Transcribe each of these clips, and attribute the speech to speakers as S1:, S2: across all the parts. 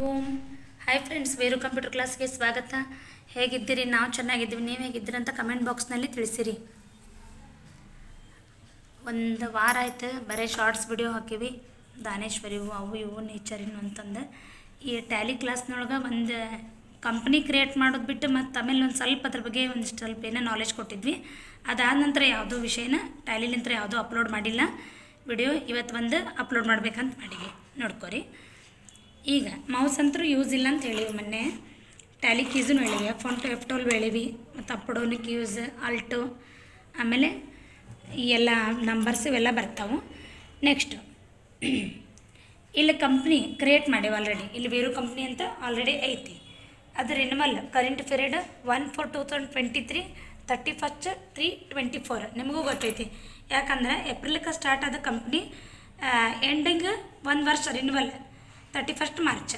S1: ಓಂ hi friends ವೇರು computer ಕ್ಲಾಸ್ಗೆ ಸ್ವಾಗತ. ಹೇಗಿದ್ದೀರಿ? ನಾವು ಚೆನ್ನಾಗಿದ್ದೀವಿ. ನೀವು ಹೇಗಿದ್ದೀರಿ ಅಂತ ಕಮೆಂಟ್ ಬಾಕ್ಸ್ನಲ್ಲಿ ತಿಳಿಸಿರಿ. ಒಂದು ವಾರ ಆಯ್ತು, ಬರೀ ಶಾರ್ಟ್ಸ್ ವಿಡಿಯೋ ಹಾಕೀವಿ. ದಾನೇಶ್ವರಿವು ಅವು ಇವು ನೇಚರಿನ ಅಂತಂದು. ಈ ಟ್ಯಾಲಿ ಕ್ಲಾಸ್ನೊಳಗೆ ಒಂದು ಕಂಪ್ನಿ ಕ್ರಿಯೇಟ್ ಮಾಡೋದು ಬಿಟ್ಟು ಮತ್ತು ಆಮೇಲೆ ಒಂದು ಸ್ವಲ್ಪ ಅದ್ರ ಬಗ್ಗೆ ಒಂದು ಸ್ವಲ್ಪ ಏನೋ ನಾಲೆಜ್ ಕೊಟ್ಟಿದ್ವಿ. ಅದಾದ ನಂತರ ಯಾವುದೋ ವಿಷಯನ ಟ್ಯಾಲಿಲಿಂತ್ರ ಯಾವುದೂ ಅಪ್ಲೋಡ್ ಮಾಡಿಲ್ಲ. ವಿಡಿಯೋ ಇವತ್ತು ಒಂದು ಅಪ್ಲೋಡ್ ಮಾಡ್ಬೇಕಂತ ಮಾಡೀವಿ. ನೋಡ್ಕೊರಿ. ಈಗ ಮೌಸ್ ಅಂತೂ ಯೂಸ್ ಇಲ್ಲ ಅಂತ ಹೇಳಿವಿ ಮೊನ್ನೆ. ಟ್ಯಾಲಿ ಕೀಸೂ ಹೇಳಿವಿ F one two F toll ಹೇಳಿವಿ, ಮತ್ತು ಅಪ್ಪಡೋನಿಕ್ ಯೂಸ್ ಅಲ್ಟು ಆಮೇಲೆ ಎಲ್ಲ ನಂಬರ್ಸ್ ಇವೆಲ್ಲ ಬರ್ತಾವೆ. ನೆಕ್ಸ್ಟು ಇಲ್ಲಿ ಕಂಪ್ನಿ ಕ್ರಿಯೇಟ್ ಮಾಡಿ ಆಲ್ರೆಡಿ ಇಲ್ಲಿ ಬೇರು ಕಂಪ್ನಿ ಅಂತ ಆಲ್ರೆಡಿ ಐತಿ. ಅದು renewal current period one four two thousand twenty three thirty first three twenty four ನಿಮಗೂ ಗೊತ್ತೈತಿ. ಯಾಕಂದ್ರೆ ಏಪ್ರಿಲ್ಕ ಸ್ಟಾರ್ಟ್ ಆದ ಕಂಪ್ನಿ ಎಂಡಿಂಗ್ ಒಂದು ವರ್ಷ ರಿನಿವಲ್ ತರ್ಟಿ ಫಸ್ಟ್ ಮಾರ್ಚ್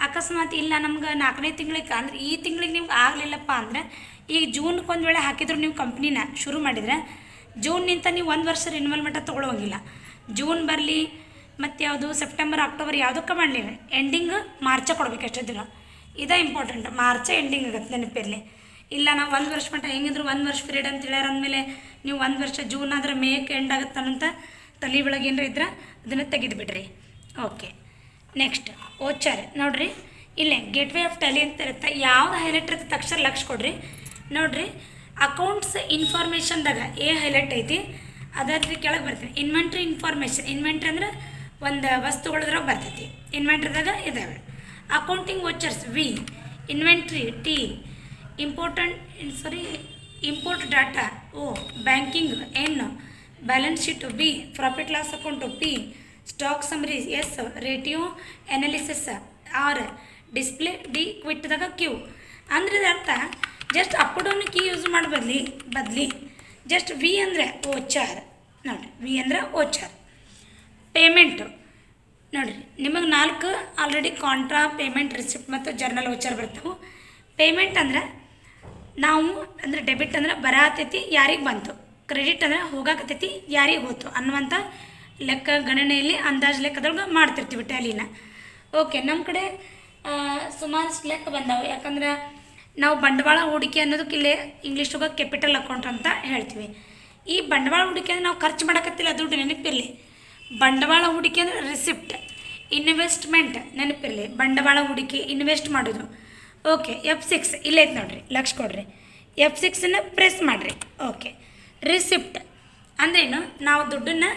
S1: ಅಕಸ್ಮಾತ್ ಇಲ್ಲ ನಮ್ಗೆ ನಾಲ್ಕನೇ ತಿಂಗಳಿಗೆ ಅಂದ್ರೆ ಈ ತಿಂಗಳಿಗೆ ನಿಮ್ಗೆ ಆಗಲಿಲ್ಲಪ್ಪ ಅಂದ್ರೆ ಈಗ ಜೂನ್ಗೆ ಒಂದು ವೇಳೆ ಹಾಕಿದ್ರು ನೀವು ಕಂಪ್ನಿನ ಶುರು ಮಾಡಿದ್ರೆ ಜೂನ್ನಿಂದ ನೀವು ಒಂದು ವರ್ಷ ರಿನ್ಯೂವಲ್ ಮಟ್ಟ ತೊಗೊಳೋಂಗಿಲ್ಲ. ಜೂನ್ ಬರಲಿ, ಮತ್ತು ಯಾವುದು ಸೆಪ್ಟೆಂಬರ್ ಅಕ್ಟೋಬರ್ ಯಾವುದಕ್ಕೆ ಮಾಡಲಿ ಎಂಡಿಂಗ್ ಮಾರ್ಚ ಕೊಡ್ಬೇಕು ಎಷ್ಟೇ ದಿನ. ಇದೇ ಇಂಪಾರ್ಟೆಂಟ್ ಮಾರ್ಚ ಎಂಡಿಂಗ್ ಆಗುತ್ತೆ ನೆನಪಿರಲಿ. ಇಲ್ಲ ನಾವು ಒಂದು ವರ್ಷ ಮಟ್ಟ ಹೆಂಗಿದ್ರು ಒಂದು ವರ್ಷ ಪೀರಿಯಡ್ ಅಂತ ಹೇಳ್ಯಾರ ಅಂದಮೇಲೆ ನೀವು ಒಂದು ವರ್ಷ ಜೂನ್ ಆದ್ರೆ ಮೇಕ್ ಎಂಡ್ ಆಗುತ್ತಾನಂತ ತಲೆ ಏನಾರ ಇದ್ರೆ ಅದನ್ನು ತೆಗೆದು ಬಿಡ್ರಿ ಓಕೆ ನೆಕ್ಸ್ಟ್ ಓಚರ್. ನೋಡ್ರಿ, ಇಲ್ಲೇ ಗೇಟ್ವೇ ಆಫ್ ಟ್ಯಾಲಿ ಅಂತ ಇರುತ್ತೆ. ಯಾವ್ದು ಹೈಲೈಟ್ ಇರುತ್ತೆ ತಕ್ಷಣ ಲಕ್ಷ ಕೊಡ್ರಿ. ನೋಡ್ರಿ ಅಕೌಂಟ್ಸ್ ಇನ್ಫಾರ್ಮೇಷನ್ದಾಗ ಏ ಹೈಲೈಟ್ ಐತಿ. ಅದಾದ್ರಿ ಕೆಳಗೆ ಬರ್ತೀನಿ. ಇನ್ವೆಂಟ್ರಿ ಇನ್ಫಾರ್ಮೇಷನ್ ಇನ್ವೆಂಟ್ರಿ ಅಂದ್ರೆ ಒಂದು ವಸ್ತುಗಳದ್ರಾಗ ಬರ್ತೈತಿ. ಇನ್ವೆಂಟ್ರಿದಾಗ ಇದಾವೆ. Accounting vouchers V inventory T important sorry import data O banking N balance sheet B profit loss account P stock summary S ratio analysis R display D ಕ್ವಿಟ್ದಾಗ Q ಅಂದ್ರೆ ಅರ್ಥ just up down key use ಮಾಡಿ ಬದಲಿ ಬದಲಿ just we ಅಂದರೆ ಓಚಾರ್ ನೋಡಿರಿ V ಅಂದರೆ ಓಚಾರ್ payment ನೋಡಿರಿ, ನಿಮಗೆ ನಾಲ್ಕು ಆಲ್ರೆಡಿ ಕಾಂಟ್ರಾ ಪೇಮೆಂಟ್ ರಿಸಿಪ್ಟ್ ಮತ್ತು ಜರ್ನಲ್ ಓಚಾರ್ ಬರ್ತವೆ. ಪೇಮೆಂಟ್ ಅಂದ್ರೆ ನಾವು, ಅಂದರೆ ಡೆಬಿಟ್ ಅಂದ್ರೆ ಬರತೈತಿ, ಯಾರಿಗೆ ಬಂತು. ಕ್ರೆಡಿಟ್ ಅಂದ್ರೆ ಹೋಗಾಕತೈತಿ, ಯಾರಿಗೆ ಹೋಯ್ತು ಅನ್ನುವಂಥ ಲೆಕ್ಕ ಗಣನೆಯಲ್ಲಿ ಅಂದಾಜು ಲೆಕ್ಕದೊಳಗೆ ಮಾಡ್ತಿರ್ತೀವಿ ಟ್ಯಾಲಿನ. ಓಕೆ ನಮ್ಮ ಕಡೆ ಸುಮಾರಷ್ಟು ಲೆಕ್ಕ ಬಂದಾವೆ. ಯಾಕಂದ್ರೆ ನಾವು ಬಂಡವಾಳ ಹೂಡಿಕೆ ಅನ್ನೋದಕ್ಕೆ ಇಲ್ಲೇ ಇಂಗ್ಲೀಷ್ದಾಗ ಕ್ಯಾಪಿಟಲ್ ಅಕೌಂಟ್ ಅಂತ ಹೇಳ್ತೀವಿ. ಈ ಬಂಡವಾಳ ಹೂಡಿಕೆ ಅಂದರೆ ನಾವು ಖರ್ಚು ಮಾಡೋಕತ್ತಿಲ್ಲ, ದುಡ್ಡು ನೆನಪಿರಲಿ. ಬಂಡವಾಳ ಹೂಡಿಕೆ ಅಂದರೆ ರಿಸಿಪ್ಟ್ ಇನ್ವೆಸ್ಟ್ಮೆಂಟ್ ನೆನಪಿರಲಿ. ಬಂಡವಾಳ ಹೂಡಿಕೆ ಇನ್ವೆಸ್ಟ್ ಮಾಡೋದು. ಓಕೆ ಎಫ್ ಸಿಕ್ಸ್ ಇಲ್ಲೈತೆ ನೋಡ್ರಿ, ಲಕ್ಷ ಕೊಡ್ರಿ. ಎಫ್ ಸಿಕ್ಸನ್ನು ಪ್ರೆಸ್ ಮಾಡಿರಿ. ಓಕೆ ರಿಸಿಪ್ಟ್ ಅಂದ್ರೇನು, ನಾವು ದುಡ್ಡನ್ನು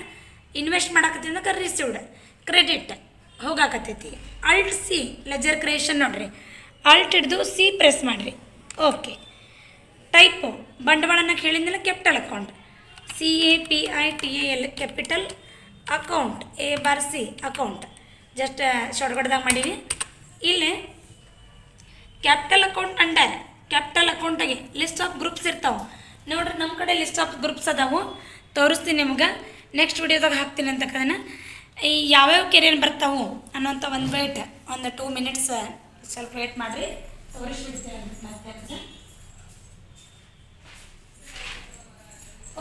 S1: ಇನ್ವೆಸ್ಟ್ ಮಾಡಕತ್ತಿದ್ದಕ್ಕೆ ರಿಸೀವ್ಡ್ ಕ್ರೆಡಿಟ್ ಹೋಗಾಕತ್ತೈತಿ. ಅಲ್ಟ್ ಸಿ ಲೆಜರ್ ಕ್ರಿಯೇಷನ್ ನೋಡ್ರಿ. ಅಲ್ಟ್ ಹಿಡ್ದು ಸಿ ಪ್ರೆಸ್ ಮಾಡಿರಿ. ಓಕೆ ಟೈಪು ಬಂಡವಾಳನ ಕೇಳಿದ್ಮೇಲೆ capital account C A P I T L capital account A bar C account just ಶಾರ್ಟ್ಕಟ್ದಾಗ ಮಾಡೀವಿ ಇಲ್ಲಿ ಕ್ಯಾಪಿಟಲ್ ಅಕೌಂಟ್ ಅಂಡರ್ ಕ್ಯಾಪಿಟಲ್ ಅಕೌಂಟಿಗೆ list of groups ಇರ್ತಾವೆ. ನೋಡ್ರಿ ನಮ್ಮ ಕಡೆ ಲಿಸ್ಟ್ ಆಫ್ ಗ್ರೂಪ್ಸ್ ಅದಾವು. ತೋರಿಸ್ತೀನಿ ನಿಮ್ಗೆ. ನೆಕ್ಸ್ಟ್ ವಿಡಿಯೋದಾಗ ಹಾಕ್ತೀನಿ ಅಂತಕ್ಕದನ್ನ ಈ ಯಾವ್ಯಾವ ಕೆರೆಯನ್ನು ಬರ್ತಾವು ಅನ್ನೋಂಥ ಒಂದು ವೇಟ್ ಒಂದು ಟೂ ಮಿನಿಟ್ಸ್ ಸ್ವಲ್ಪ ವೇಟ್ ಮಾಡಿರಿ.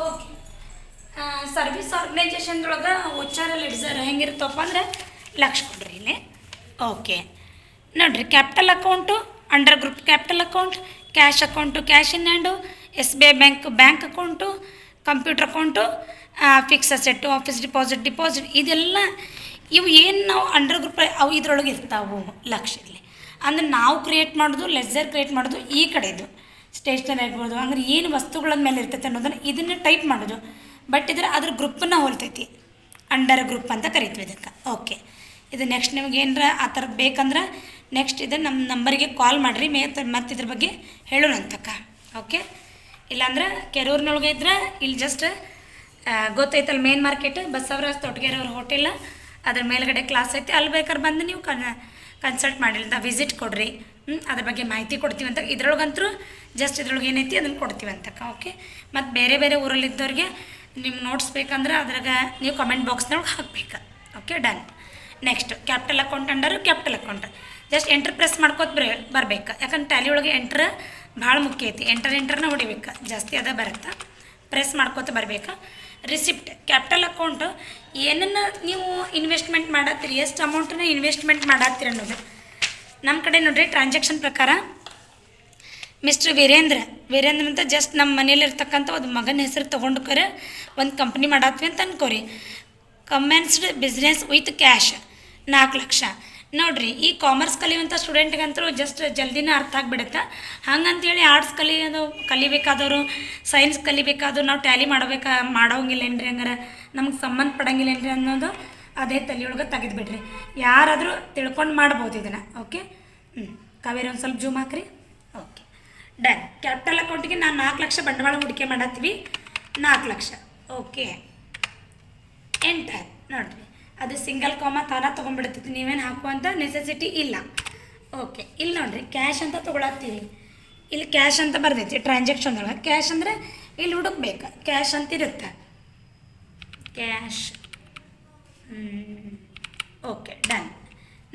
S1: ಓಕೆ ಸರ್ವಿಸ್ ಆರ್ಗನೈಜೇಷನ್ದೊಳಗೆ ಉಚ್ಚಾರ ಲಿಡ್ಸರ್ ಹೆಂಗಿರ್ತಪ್ಪ ಅಂದ್ರೆ ಲಕ್ಷ ಕೊಡ್ರಿ ಇಲ್ಲಿ. ಓಕೆ ನೋಡಿರಿ capital account under group capital account cash account cash in hand S B I bank bank account computer account fix asset office deposit deposit ಇದೆಲ್ಲ ಇವು ಏನು ನಾವು ಅಂಡರ್ ಗ್ರೂಪ್ ಅವು ಇದ್ರೊಳಗೆ ಇರ್ತಾವೆ ಲಕ್ಷದಲ್ಲಿ ಅಂದ್ರೆ ನಾವು ಕ್ರಿಯೇಟ್ ಮಾಡೋದು ಲೆಜರ್ ಕ್ರಿಯೇಟ್ ಮಾಡೋದು ಈ ಕಡೆದು ಸ್ಟೇಷನರಿ ಆಗ್ಬೋದು ಅಂದ್ರೆ ಏನು ವಸ್ತುಗಳ ಮೇಲೆ ಇರ್ತೈತೆ ಅನ್ನೋದನ್ನು ಇದನ್ನು ಟೈಪ್ ಮಾಡೋದು. ಬಟ್ ಇದ್ರೆ ಅದ್ರ ಗ್ರೂಪನ್ನ ಹೋಲ್ತೈತಿ. ಅಂಡರ್ ಗ್ರೂಪ್ ಅಂತ ಕರಿತೀವಿ ಇದಕ್ಕೆ. ಓಕೆ ಇದು ನೆಕ್ಸ್ಟ್ ನಿಮ್ಗೆ ಏನರ ಆ ಥರ ಬೇಕಂದ್ರೆ ನೆಕ್ಸ್ಟ್ ಇದು ನಮ್ಮ ನಂಬರಿಗೆ ಕಾಲ್ ಮಾಡಿರಿ ಮೇ ಮತ್ತೆ ಇದ್ರ ಬಗ್ಗೆ ಹೇಳೋಣ ಅಂತಕ್ಕ ಓಕೆ ಇಲ್ಲಾಂದ್ರೆ ಕೆರೂರಿನೊಳಗೆ ಇದ್ರೆ ಇಲ್ಲಿ ಜಸ್ಟ್ ಗೊತ್ತೈತಲ್ಲ ಮೇನ್ ಮಾರ್ಕೆಟ್ ಬಸವರಾಜ್ ಅವ್ರ ಹೋಟೆಲ್ ಅದ್ರ ಮೇಲ್ಗಡೆ ಕ್ಲಾಸ್ ಐತಿ. ಅಲ್ಲಿ ಬೇಕಾದ್ರೆ ಬಂದು ನೀವು ಕನ್ ಕನ್ಸಲ್ಟ್ ಮಾಡಿಲ್ಲ ವಿಸಿಟ್ ಕೊಡ್ರಿ. ಹ್ಞೂ ಅದ್ರ ಬಗ್ಗೆ ಮಾಹಿತಿ ಕೊಡ್ತೀವಿ ಅಂತ. ಇದ್ರೊಳಗಂತೂ ಜಸ್ಟ್ ಇದ್ರೊಳಗೆ ಏನೈತಿ ಅದನ್ನು ಕೊಡ್ತೀವಿ ಅಂತಕ್ಕ ಓಕೆ ಮತ್ತು ಬೇರೆ ಬೇರೆ ಊರಲ್ಲಿದ್ದವ್ರಿಗೆ ನಿಮ್ಗೆ ನೋಟ್ಸ್ ಬೇಕಂದ್ರೆ ಅದ್ರಾಗ ನೀವು ಕಮೆಂಟ್ ಬಾಕ್ಸ್ನೊಳಗೆ ಹಾಕ್ಬೇಕು okay done next capital account under capital account just enter press ಮಾಡ್ಕೋತ ಬರ ಬರ್ಬೇಕು. ಯಾಕಂದ್ರೆ ಟ್ಯಾಲಿ ಒಳಗೆ ಎಂಟ್ರ್ ಭಾಳ ಮುಖ್ಯ ಐತಿ. ಎಂಟರ್ ಎಂಟರ್ನ ಹೊಡಿಬೇಕು. ಜಾಸ್ತಿ ಅದ ಬರುತ್ತೆ. ಪ್ರೆಸ್ ಮಾಡ್ಕೋತ ಬರಬೇಕು. ರಿಸಿಪ್ಟ್ ಕ್ಯಾಪಿಟಲ್ ಅಕೌಂಟ್ ಏನನ್ನು ನೀವು ಇನ್ವೆಸ್ಟ್ಮೆಂಟ್ ಮಾಡತ್ತೀರಿ, ಎಷ್ಟು ಅಮೌಂಟನ್ನ ಇನ್ವೆಸ್ಟ್ಮೆಂಟ್ ಮಾಡತ್ತೀರಿ ಅನ್ನೋದು. ನಮ್ಮ ಕಡೆ ನೋಡ್ರಿ ಟ್ರಾನ್ಸಾಕ್ಷನ್ ಪ್ರಕಾರ ಮಿಸ್ಟರ್ ವೀರೇಂದ್ರ ವೀರೇಂದ್ರ ಅಂತ ಜಸ್ಟ್ ನಮ್ಮ ಮನೇಲಿರ್ತಕ್ಕಂಥ ಒಂದು ಮಗನ ಹೆಸರು ತೊಗೊಂಡು ಕರೆ ಒಂದು ಕಂಪ್ನಿ ಮಾಡತ್ವಿ ಅಂತ ಅನ್ಕೋರಿ. ಕಮೆನ್ಸ್ಡ್ ಬಿಸ್ನೆಸ್ ವಿತ್ ಕ್ಯಾಶ್ ನಾಲ್ಕು ಲಕ್ಷ. ನೋಡ್ರಿ, ಈ ಕಾಮರ್ಸ್ ಕಲಿಯುವಂಥ ಸ್ಟೂಡೆಂಟ್ಗಂತೂ ಜಸ್ಟ್ ಜಲ್ದಿನೇ ಅರ್ಥ ಆಗಿಬಿಡುತ್ತೆ. ಹಂಗಂತೇಳಿ ಆರ್ಟ್ಸ್ ಕಲಿಯೋದು, ಕಲಿಬೇಕಾದವರು ಸೈನ್ಸ್ ಕಲಿಬೇಕಾದ್ರು ನಾವು ಟ್ಯಾಲಿ ಮಾಡಬೇಕಾ ಮಾಡೋಂಗಿಲ್ಲ ಏನ್ರಿ ಹಂಗಾರೆ? ನಮ್ಗೆ ಸಂಬಂಧಪಡಂಗಿಲ್ಲ ಏನ್ರಿ ಅನ್ನೋದು ಅದೇ ತಲೆಯೊಳಗೆ ತೆಗೆದುಬಿಡ್ರಿ. ಯಾರಾದರೂ ತಿಳ್ಕೊಂಡು ಮಾಡ್ಬೋದು ಇದನ್ನು ಓಕೆ ಹ್ಞೂ ಕಾವೇರಿ ಒಂದು ಸ್ವಲ್ಪ ಜೂಮ್ ಹಾಕ್ರಿ. ಓಕೆ ಡನ್ ಕ್ಯಾಪಿಟಲ್ ಅಕೌಂಟಿಗೆ ನಾನು ನಾಲ್ಕು ಲಕ್ಷ ಬಂಡವಾಳ ಹೂಡಿಕೆ ಮಾಡತ್ತೀವಿ. ನಾಲ್ಕು ಲಕ್ಷ. ಓಕೆ ಎಂಟರ್ ನೋಡಿರಿ. ಅದು ಸಿಂಗಲ್ ಕಾಮ ತಾನ ತೊಗೊಂಡ್ಬಿಡ್ತೈತಿ, ನೀವೇನು ಹಾಕುವಂಥ ನೆಸೆಸಿಟಿ ಇಲ್ಲ. ಓಕೆ ಇಲ್ಲಿ ನೋಡಿರಿ ಕ್ಯಾಶ್ ಅಂತ ತೊಗೊಳತ್ತೀವಿ. ಇಲ್ಲಿ ಕ್ಯಾಶ್ ಅಂತ ಬರ್ತೈತಿ ಟ್ರಾನ್ಸಾಕ್ಷನ್ದೊಳಗೆ ಕ್ಯಾಶ್ ಅಂದರೆ ಇಲ್ಲಿ ಹುಡುಕ್ಬೇಕು. ಕ್ಯಾಶ್ ಅಂತ ಇರುತ್ತೆ ಕ್ಯಾಶ್ ಓಕೆ ಡನ್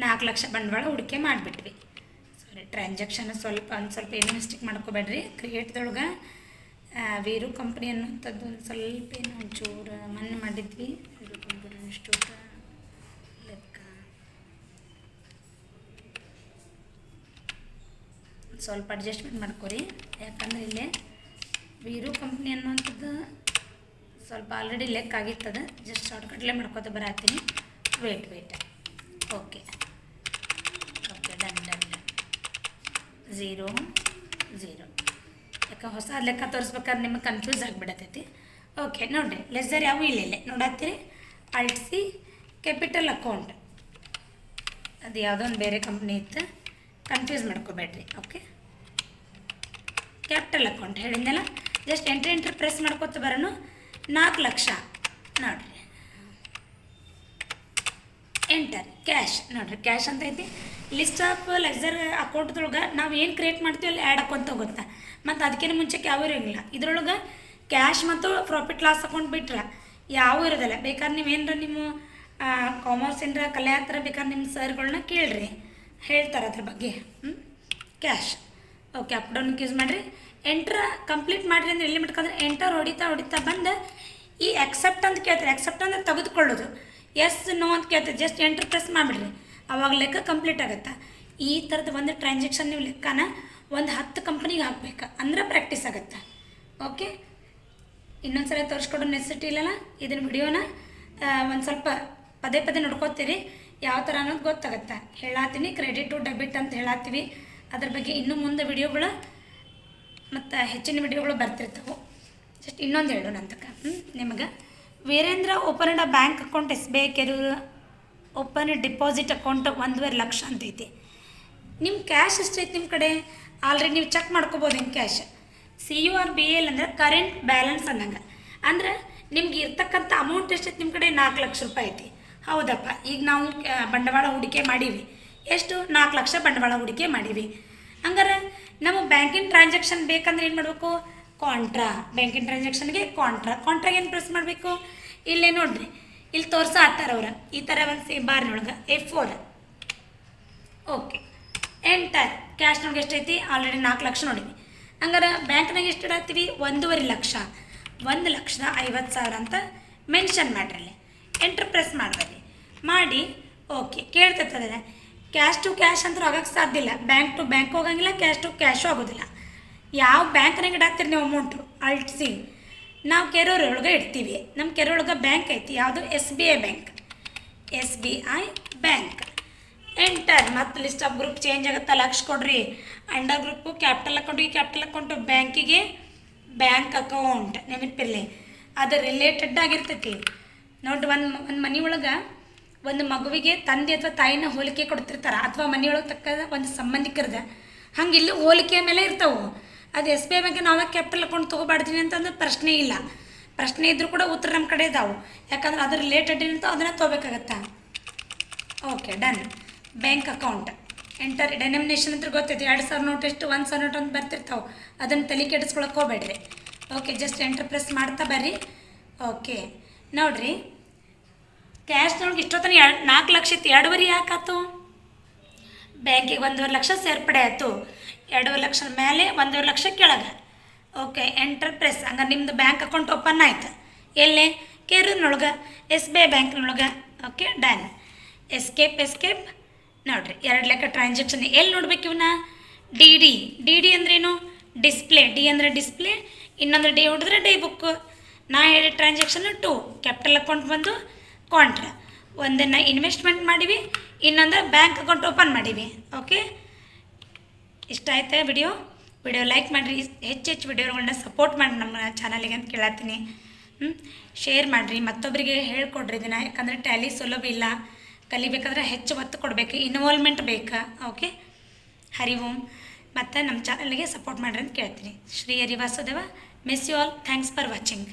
S1: ನಾಲ್ಕು ಲಕ್ಷ ಬಂಡವಾಳ ಹೂಡಿಕೆ ಮಾಡಿಬಿಟ್ವಿ. ಸಾರಿ ಟ್ರಾನ್ಸಾಕ್ಷನ್ ಸ್ವಲ್ಪ, ಒಂದು ಸ್ವಲ್ಪ ಏನು ಮಿಸ್ಟೇಕ್ ಮಾಡ್ಕೋಬೇಡ್ರಿ. ಕ್ರಿಯೇಟ್ದೊಳಗೆ ವೀರು ಕಂಪ್ನಿ ಅನ್ನೋಂಥದ್ದು ಒಂದು ಸ್ವಲ್ಪ ಏನು ಒಂಚೂರು ಮನ್ನ ಮಾಡಿದ್ವಿ. ವೀರು ಕಂಪ್ನಿ ಇನ್ಸ್ಟಿಟ್ಯೂಟ್ ಲೆಕ್ಕ ಒಂದ್ ಸ್ವಲ್ಪ ಅಡ್ಜಸ್ಟ್ಮೆಂಟ್ ಮಾಡ್ಕೊರಿ. ಯಾಕಂದ್ರೆ ಇಲ್ಲೇ ವೀರು ಕಂಪ್ನಿ ಅನ್ನುವಂಥದ್ದು ಸ್ವಲ್ಪ ಆಲ್ರೆಡಿ ಲೆಕ್ ಆಗಿರ್ತದೆ. ಜಸ್ಟ್ ಶಾರ್ಟ್ಕಟ್ಲೇ ಮಾಡ್ಕೋತ ಬರತ್ತೀನಿ wait wait okay okay done done done zero zero ಯಾಕೆ ಹೊಸ ಲೆಕ್ಕ ತೋರಿಸ್ಬೇಕಾದ್ರೆ ನಿಮಗೆ ಕನ್ಫ್ಯೂಸ್ ಆಗಿಬಿಡತೈತಿ. ಓಕೆ ನೋಡಿರಿ ಲೆಸರ್ ಯಾವ ಇಲ್ಲ ಇಲ್ಲೇ. ನೋಡತ್ತೀರಿ? ಅಳ್ಸಿ ಕ್ಯಾಪಿಟಲ್ ಅಕೌಂಟ್ ಅದು ಯಾವುದೋ ಒಂದು ಬೇರೆ ಕಂಪ್ನಿ ಇತ್ತು. ಕನ್ಫ್ಯೂಸ್ ಮಾಡ್ಕೋಬೇಡ್ರಿ ಓಕೆ ಕ್ಯಾಪಿಟಲ್ ಅಕೌಂಟ್ ಹೇಳಿದ್ನಲ್ಲ ಜಸ್ಟ್ ಎಂಟ್ರಿ ಎಂಟ್ರಿ ಪ್ರೆಸ್ ಮಾಡ್ಕೋತ ಬರೋಣ ನಾಲ್ಕು ಲಕ್ಷ. ನೋಡಿರಿ. ಎಂಟರ್ ಕ್ಯಾಶ್ ನೋಡಿರಿ ಕ್ಯಾಶ್ ಅಂತ ಐತಿ. ಲಿಸ್ಟ್ ಆಫ್ ಲೆಕ್ಸರ್ ಅಕೌಂಟ್ದೊಳಗೆ ನಾವು ಏನು ಕ್ರಿಯೇಟ್ ಮಾಡ್ತೀವಿ ಅಲ್ಲಿ ಆ್ಯಡ್ ಅಕೌಂಟ್ ಹೋಗುತ್ತೆ ಮತ್ತು ಅದಕ್ಕಿಂತ ಮುಂಚೆಗೆ ಯಾವೂ ಇರೋಂಗಿಲ್ಲ. ಇದ್ರೊಳಗೆ ಕ್ಯಾಶ್ ಮತ್ತು ಪ್ರಾಫಿಟ್ ಲಾಸ್ ಅಕೌಂಟ್ ಬಿಟ್ರೆ ಯಾವೂ ಇರೋದಿಲ್ಲ. ಬೇಕಾದ್ರೆ ಏನರ ನಿಮ್ಮ ಕಾಮರ್ಸ್ ಏನಾರ ಕಲೆ ಹತ್ರ ಬೇಕಾದ್ರೆ ನಿಮ್ಮ ಸರ್ಗಳನ್ನ ಕೇಳ್ರಿ. ಹೇಳ್ತಾರೆ ಅದ್ರ ಬಗ್ಗೆ. ಹ್ಞೂ cash okay up down use ಮಾಡಿರಿ. ಎಂಟ್ರ ಕಂಪ್ಲೀಟ್ ಮಾಡಿರಿ ಅಂದರೆ ಎಲ್ಲಿ ಮಾಡ್ಕೊಂಡ್ರೆ ಎಂಟರ್ ಹೊಡಿತಾ ಹೊಡಿತಾ ಬಂದು ಈ ಎಕ್ಸೆಪ್ಟ್ ಅಂತ ಕೇಳ್ತಾರೆ. ಎಕ್ಸೆಪ್ಟ್ ಅಂದರೆ ತೆಗೆದುಕೊಳ್ಳೋದು. ಎಸ್ ನೋ ಅಂತ ಕೇಳ್ತಾರೆ. ಜಸ್ಟ್ ಎಂಟ್ರ್ ಪ್ರೆಸ್ ಮಾಡಿಬಿಡ್ರಿ. ಅವಾಗ ಲೆಕ್ಕ ಕಂಪ್ಲೀಟ್ ಆಗುತ್ತೆ? ಈ ಥರದ ಒಂದು ಟ್ರಾನ್ಸಾಕ್ಷನ್ ನೀವು ಲೆಕ್ಕನ ಒಂದು ಹತ್ತು ಕಂಪ್ನಿಗೆ ಹಾಕ್ಬೇಕು. ಅಂದ್ರೆ ಪ್ರಾಕ್ಟೀಸ್ ಆಗುತ್ತೆ? ಓಕೆ ಇನ್ನೊಂದು ಸಲ ತೋರಿಸ್ಕೊಡೋ ನೆಸಿಟಿ ಇಲ್ಲಲ್ಲ? ಇದನ್ನ ವಿಡಿಯೋನ ಒಂದು ಸ್ವಲ್ಪ ಪದೇ ಪದೇ ನೋಡ್ಕೋತೀರಿ. ಯಾವ ಥರ ಅನ್ನೋದು ಗೊತ್ತಾಗತ್ತೆ. ಕ್ರೆಡಿಟ್ ಟು ಡೆಬಿಟ್ ಅಂತ ಹೇಳಾತೀವಿ. ಅದ್ರ ಬಗ್ಗೆ ಇನ್ನೂ ಮುಂದೆ ವಿಡಿಯೋಗಳು ಮತ್ತು ಹೆಚ್ಚಿನ ವಿಡಿಯೋಗಳು ಬರ್ತಿರ್ತವೆ. ಜಸ್ಟ್ ಇನ್ನೊಂದು ಹೇಳು ನಂತಕ ಹ್ಞೂ ನಿಮಗೆ. Virendra open bank account, S B I open deposit account ಒಂದೂವರೆ ಲಕ್ಷ ಅಂತ ಐತಿ. ನಿಮ್ಮ ಕ್ಯಾಶ್ ಎಷ್ಟೈತಿ ನಿಮ್ಮ ಕಡೆ? ಆಲ್ರೆಡಿ ನೀವು ಚೆಕ್ ಮಾಡ್ಕೋಬೋದು ನಿಮ್ಮ cash C U R B L ಅಂದರೆ ಕರೆಂಟ್ ಬ್ಯಾಲೆನ್ಸ್ ಅನ್ನಂಗೆ. ಅಂದ್ರೆ ನಿಮ್ಗೆ ಇರ್ತಕ್ಕಂಥ ಅಮೌಂಟ್ ಎಷ್ಟೈತಿ ನಿಮ್ಮ ಕಡೆ? ನಾಲ್ಕು ಲಕ್ಷ ರೂಪಾಯಿ ಐತಿ. ಹೌದಪ್ಪ, ಈಗ ನಾವು ಬಂಡವಾಳ ಹೂಡಿಕೆ ಮಾಡೀವಿ. ಎಷ್ಟು? ನಾಲ್ಕು ಲಕ್ಷ ಬಂಡವಾಳ ಹೂಡಿಕೆ ಮಾಡೀವಿ. ಹಂಗಾರೆ ನಮ್ಮ ಬ್ಯಾಂಕಿನ ಟ್ರಾನ್ಸಾಕ್ಷನ್ ಬೇಕಂದ್ರೆ ಏನು ಮಾಡಬೇಕು? ಕಾಂಟ್ರಾ ಬ್ಯಾಂಕಿನ ಟ್ರಾನ್ಸಾಕ್ಷನ್ಗೆ ಕಾಂಟ್ರಾ ಕಾಂಟ್ರಾಗೆ ಏನು ಪ್ರೆಸ್ ಮಾಡಬೇಕು? ಇಲ್ಲೇ ನೋಡ್ರಿ. ಇಲ್ಲಿ ತೋರ್ಸ ಹತ್ತಾರ ಅವ್ರ. ಈ ಥರ ಒಂದು C ಬಾರ್ನೊಳಗೆ A four okay enter cash ಕ್ಯಾಶ್ನೊಳಗೆ ಎಷ್ಟೈತಿ? ಆಲ್ರೆಡಿ ನಾಲ್ಕು ಲಕ್ಷ ನೋಡಿವಿ ಹಂಗಾರೆ ಬ್ಯಾಂಕ್ನಾಗ ಎಷ್ಟು ಇಡತ್ತೀವಿ? ಒಂದೂವರೆ ಲಕ್ಷ. ಒಂದು ಲಕ್ಷದ ಐವತ್ತು ಸಾವಿರ ಅಂತ ಮೆನ್ಷನ್ ಮಾಡ್ರಲ್ಲಿ ಎಂಟ್ರ್ ಪ್ರೆಸ್ ಮಾಡ್ಬೇಡಿ. ಮಾಡಿ ಓಕೆ ಕೇಳ್ತಿರ್ತದೆ. ಕ್ಯಾಶ್ ಟು ಕ್ಯಾಶ್ ಅಂತ ಆಗೋಕ್ಕೆ ಸಾಧ್ಯ ಇಲ್ಲ. ಬ್ಯಾಂಕ್ ಟು ಬ್ಯಾಂಕ್ ಹೋಗಂಗಿಲ್ಲ ಕ್ಯಾಶ್ ಟು ಕ್ಯಾಶು ಆಗೋದಿಲ್ಲ ಯಾವ ಬ್ಯಾಂಕ್ನಾಗ ಇಡಾಕ್ತೀರಿ ನೀವು ಅಮೌಂಟು ಅಲ್ಟ್ಸಿ ನಾವು ಕೆರೆಯವ್ರ ಒಳಗೆ ಇಡ್ತೀವಿ. ನಮ್ಮ ಕೆರೆಯೊಳಗೆ ಬ್ಯಾಂಕ್ ಐತಿ. ಯಾವುದು? S B I bank S B I bank enter ಮತ್ತು ಲಿಸ್ಟ್ ಆಫ್ ಗ್ರೂಪ್ ಚೇಂಜ್ ಆಗುತ್ತೆ. ಲಕ್ಷ ಕೊಡ್ರಿ. ಅಂಡರ್ ಗ್ರೂಪು ಕ್ಯಾಪಿಟಲ್ ಅಕೌಂಟಿಗೆ ಕ್ಯಾಪಿಟಲ್ ಅಕೌಂಟು ಬ್ಯಾಂಕಿಗೆ ಬ್ಯಾಂಕ್ ಅಕೌಂಟ್ ನೆನಪಿರಲಿ. ಅದು ರಿಲೇಟೆಡ್ ಆಗಿರ್ತೈತಿ. ನೋಡ್ರಿ, ಒಂದು ಒಂದು ಒಳಗೆ ಒಂದು ಮಗುವಿಗೆ ತಂದೆ ಅಥವಾ ತಾಯಿನ ಹೋಲಿಕೆ ಕೊಡ್ತಿರ್ತಾರೆ, ಅಥವಾ ಮನೆಯೊಳಗೆ ತಕ್ಕ ಒಂದು ಸಂಬಂಧಿಕರದ ಹಂಗೆ ಇಲ್ಲೂ ಹೋಲಿಕೆ ಮೇಲೆ ಇರ್ತಾವೆ. ಅದು ಎಸ್ ಬಿ ಐ ಬ್ಯಾಂಕ್ ನಾವೇ ಕ್ಯಾಪಿಟಲ್ ಅಕೌಂಟ್ ತೊಗೊಬಾರ್ತೀನಿ ಅಂತಂದ್ರೆ ಪ್ರಶ್ನೆ ಇಲ್ಲ. ಪ್ರಶ್ನೆ ಇದ್ರೂ ಕೂಡ ಉತ್ತರ ನಮ್ಮ ಕಡೆ ಇದಾವೆ. ಯಾಕಂದ್ರೆ ಅದ್ರ ರಿಲೇಟೆಡ್ ಏನಂತ ಅದನ್ನು ತೊಗೋಬೇಕಾಗತ್ತೆ? Okay done bank account enter denomination ಅಂತ ಗೊತ್ತೈತಿ. ಎರಡು ಸಾವಿರ ನೋಟ್ ಎಷ್ಟು, ಒಂದು ಸಾವಿರ ನೋಟ್ ಅಂತ ಬರ್ತಿರ್ತಾವೆ. ಅದನ್ನು ತಲೆ ಕೆಡಿಸ್ಕೊಳಕ್ಕೆ ಹೋಗ್ಬೇಡ್ರಿ. ಓಕೆ ಜಸ್ಟ್ ಎಂಟರ್ ಪ್ರೆಸ್ ಮಾಡ್ತಾ ಬರ್ರಿ. ಓಕೆ ನೋಡ್ರಿ. ಕ್ಯಾಶ್ನೊಳಗೆ ಇಷ್ಟೊತ್ತನ ಎರಡು ನಾಲ್ಕು ಲಕ್ಷ ಎರಡೂವರೆ ಯಾಕಾತು ಬ್ಯಾಂಕಿಗೆ ಒಂದೂವರೆ ಲಕ್ಷ ಸೇರ್ಪಡೆ ಆಯಿತು. ಎರಡೂವರೆ ಲಕ್ಷದ ಮೇಲೆ ಒಂದೂವರೆ ಲಕ್ಷ ಕೆಳಗೆ. ಓಕೆ ಎಂಟರ್ಪ್ರೈಸ್ ಪ್ರೆಸ್ ಹಂಗಾರೆ ನಿಮ್ಮದು ಬ್ಯಾಂಕ್ ಅಕೌಂಟ್ ಓಪನ್ ಆಯ್ತು. ಎಲ್ಲೇ? ಕೇರೂರಿನೊಳಗೆ S B I ಬ್ಯಾಂಕ್ನೊಳಗೆ. Okay, done. Escape escape ನೋಡ್ರಿ, ಎರಡು ಲೆಕ್ಕ ಟ್ರಾನ್ಸಾಕ್ಷನ್ ಎಲ್ಲಿ ನೋಡ್ಬೇಕು ಇವನ್ನ ಡಿ ಡಿ ಡಿ ಡಿ ಅಂದ್ರೇನು? ಡಿಸ್ಪ್ಲೇ ಡಿ ಅಂದರೆ ಡಿಸ್ಪ್ಲೇ ಇನ್ನೊಂದು ಡಿ ಹೊಡೆದ್ರೆ ಡೇ ಬುಕ್ ನಾ ಹೇಳಿದ ಟ್ರಾನ್ಸಾಕ್ಷನ್ ಟು ಕ್ಯಾಪಿಟಲ್ ಅಕೌಂಟ್ ಬಂದು ಕಾಂಟ್ರ ಒಂದನ್ನು ಇನ್ವೆಸ್ಟ್ಮೆಂಟ್ ಮಾಡೀವಿ, ಇನ್ನೊಂದು ಬ್ಯಾಂಕ್ ಅಕೌಂಟ್ ಓಪನ್ ಮಾಡೀವಿ. ಓಕೆ ಇಷ್ಟ ಆಯ್ತಾ ವಿಡಿಯೋ ವಿಡಿಯೋ ಲೈಕ್ ಮಾಡಿರಿ. ಹೆಚ್ಚು ಹೆಚ್ಚು ವಿಡಿಯೋಗಳನ್ನ ಸಪೋರ್ಟ್ ಮಾಡಿ ನಮ್ಮ ಚಾನಲಿಗೆ ಅಂತ ಕೇಳತ್ತೀನಿ. ಹ್ಞೂ ಶೇರ್ ಮಾಡಿರಿ. ಮತ್ತೊಬ್ಬರಿಗೆ ಹೇಳ್ಕೊಡ್ರಿ ಇದನ್ನು. ಯಾಕಂದರೆ ಟ್ಯಾಲಿ ಸುಲಭ ಇಲ್ಲ. ಕಲಿಬೇಕಾದ್ರೆ ಹೆಚ್ಚು ಒತ್ತು ಕೊಡಬೇಕು. ಇನ್ವಾಲ್ವ್ಮೆಂಟ್ ಬೇಕಾ. ಓಕೆ ಹರಿ ಓಂ. ಮತ್ತು ನಮ್ಮ ಚಾನಲ್ಗೆ ಸಪೋರ್ಟ್ ಮಾಡಿರಿ ಅಂತ ಕೇಳ್ತೀನಿ. Shri Hari Vasudeva miss you all thanks for watching